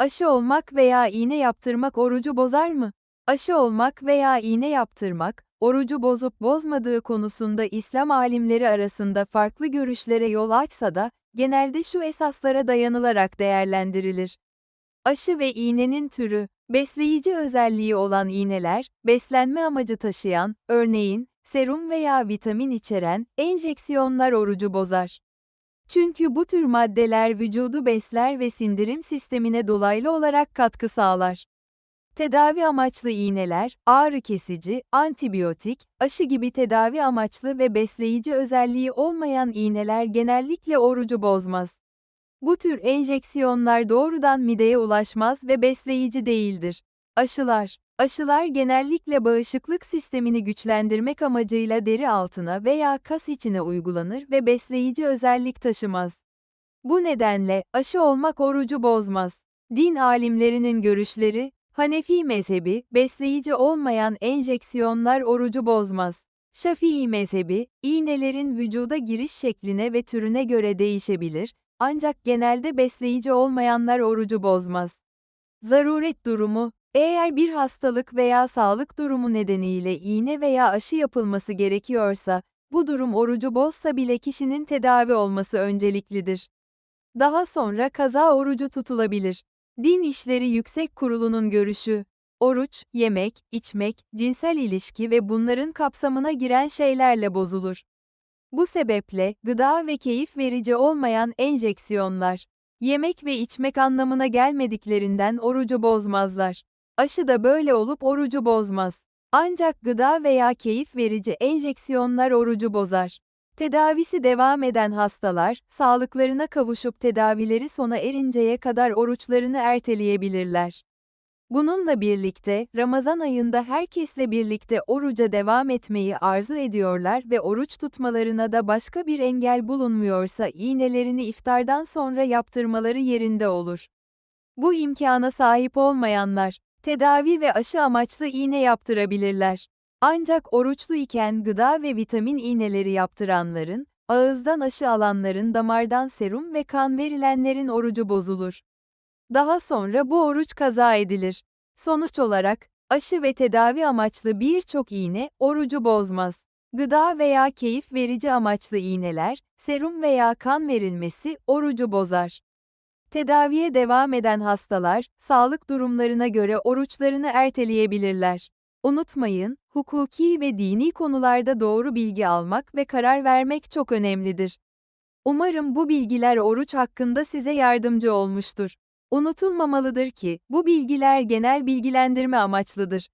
Aşı olmak veya iğne yaptırmak orucu bozar mı? Aşı olmak veya iğne yaptırmak, orucu bozup bozmadığı konusunda İslam alimleri arasında farklı görüşlere yol açsa da, genelde şu esaslara dayanılarak değerlendirilir. Aşı ve iğnenin türü, besleyici özelliği olan iğneler, beslenme amacı taşıyan, örneğin, serum veya vitamin içeren, enjeksiyonlar orucu bozar. Çünkü bu tür maddeler vücudu besler ve sindirim sistemine dolaylı olarak katkı sağlar. Tedavi amaçlı iğneler, ağrı kesici, antibiyotik, aşı gibi tedavi amaçlı ve besleyici özelliği olmayan iğneler genellikle orucu bozmaz. Bu tür enjeksiyonlar doğrudan mideye ulaşmaz ve besleyici değildir. Aşılar Aşılar genellikle bağışıklık sistemini güçlendirmek amacıyla deri altına veya kas içine uygulanır ve besleyici özellik taşımaz. Bu nedenle aşı olmak orucu bozmaz. Din alimlerinin görüşleri, Hanefi mezhebi, besleyici olmayan enjeksiyonlar orucu bozmaz. Şafii mezhebi, iğnelerin vücuda giriş şekline ve türüne göre değişebilir, ancak genelde besleyici olmayanlar orucu bozmaz. Zaruret durumu, eğer bir hastalık veya sağlık durumu nedeniyle iğne veya aşı yapılması gerekiyorsa, bu durum orucu bozsa bile kişinin tedavi olması önceliklidir. Daha sonra kaza orucu tutulabilir. Din İşleri Yüksek Kurulu'nun görüşü, oruç, yemek, içmek, cinsel ilişki ve bunların kapsamına giren şeylerle bozulur. Bu sebeple, gıda ve keyif verici olmayan enjeksiyonlar, yemek ve içmek anlamına gelmediklerinden orucu bozmazlar. Aşı da böyle olup orucu bozmaz. Ancak gıda veya keyif verici enjeksiyonlar orucu bozar. Tedavisi devam eden hastalar, sağlıklarına kavuşup tedavileri sona erinceye kadar oruçlarını erteleyebilirler. Bununla birlikte, Ramazan ayında herkesle birlikte oruca devam etmeyi arzu ediyorlar ve oruç tutmalarına da başka bir engel bulunmuyorsa iğnelerini iftardan sonra yaptırmaları yerinde olur. Bu imkana sahip olmayanlar, tedavi ve aşı amaçlı iğne yaptırabilirler. Ancak oruçlu iken gıda ve vitamin iğneleri yaptıranların, ağızdan aşı alanların damardan serum ve kan verilenlerin orucu bozulur. Daha sonra bu oruç kaza edilir. Sonuç olarak, aşı ve tedavi amaçlı birçok iğne orucu bozmaz. Gıda veya keyif verici amaçlı iğneler, serum veya kan verilmesi orucu bozar. Tedaviye devam eden hastalar, sağlık durumlarına göre oruçlarını erteleyebilirler. Unutmayın, hukuki ve dini konularda doğru bilgi almak ve karar vermek çok önemlidir. Umarım bu bilgiler oruç hakkında size yardımcı olmuştur. Unutulmamalıdır ki, bu bilgiler genel bilgilendirme amaçlıdır.